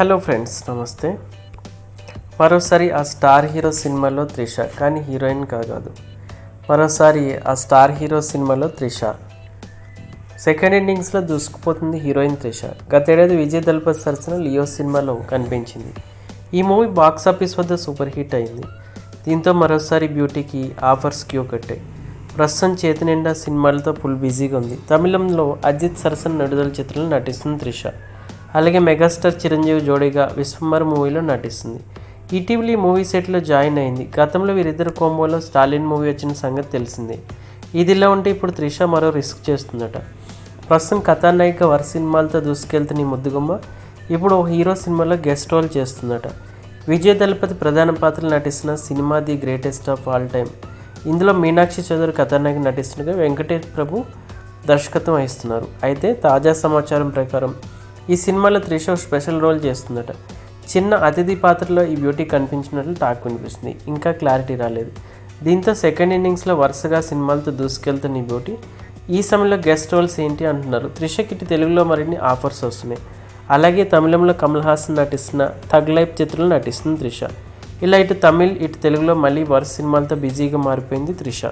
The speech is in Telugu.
హలో ఫ్రెండ్స్ నమస్తే. మరోసారి ఆ స్టార్ హీరో సినిమాలో త్రిష కానీ హీరోయిన్ కాదు. మరోసారి ఆ స్టార్ హీరో సినిమాలో త్రిష. సెకండ్ ఇన్నింగ్స్లో దూసుకుపోతుంది హీరోయిన్ త్రిష. గతేడాది విజయ్ దళపతి సరసన లియో సినిమాలో కనిపించింది. ఈ మూవీ బాక్స్ ఆఫీస్ వద్ద సూపర్ హిట్ అయింది. దీంతో మరోసారి బ్యూటీకి ఆఫర్స్ క్యూ కట్టాయి ప్రస్తుతం చేతి నిండా సినిమాలతో ఫుల్ బిజీగా ఉంది. తమిళంలో అజిత్ సరసన నడుదల చిత్రంలో నటిస్తుంది త్రిష. అలాగే మెగాస్టార్ చిరంజీవి జోడీగా విశ్వంబర్ మూవీలో నటిస్తుంది. ఇటీవల ఈ మూవీ సెట్లో జాయిన్ అయింది. గతంలో వీరిద్దరు కోంబోలో స్టాలిన్ మూవీ వచ్చిన సంగతి తెలిసిందే. ఇదిలా ఉంటే ఇప్పుడు త్రిష మరో రిస్క్ చేస్తుందట. ప్రస్తుతం కథానాయిక వరుస సినిమాలతో దూసుకెళ్తున్న ఈ ముద్దుగుమ్మ ఇప్పుడు ఓ హీరో సినిమాలో గెస్ట్ రోల్ చేస్తుందట. విజయ్ దళపతి ప్రధాన పాత్రలు నటిస్తున్న cinema the greatest of all time. ఇందులో మీనాక్షి చౌదరి కథానాయిక నటిస్తుండగా వెంకటేష్ ప్రభు దర్శకత్వం వహిస్తున్నారు. అయితే తాజా సమాచారం ప్రకారం ఈ సినిమాలో త్రిష స్పెషల్ రోల్ చేస్తుందట. చిన్న అతిథి పాత్రలో ఈ బ్యూటీ కనిపించినట్లు టాక్ వినిపిస్తుంది. ఇంకా క్లారిటీ రాలేదు. దీంతో సెకండ్ ఇన్నింగ్స్లో వరుసగా సినిమాలతో దూసుకెళ్తున్న ఈ బ్యూటీ ఈ సమయంలో గెస్ట్ రోల్స్ ఏంటి అంటున్నారు. త్రిషకి ఇటు తెలుగులో మరిన్ని ఆఫర్స్ వస్తున్నాయి. అలాగే తమిళంలో కమల్ హాసన్ నటిస్తున్న థగ్ లైఫ్ చిత్రంలో నటిస్తుంది త్రిష. ఇలా ఇటు తమిళ్ ఇటు తెలుగులో మళ్ళీ వరుస సినిమాలతో బిజీగా మారిపోయింది త్రిష.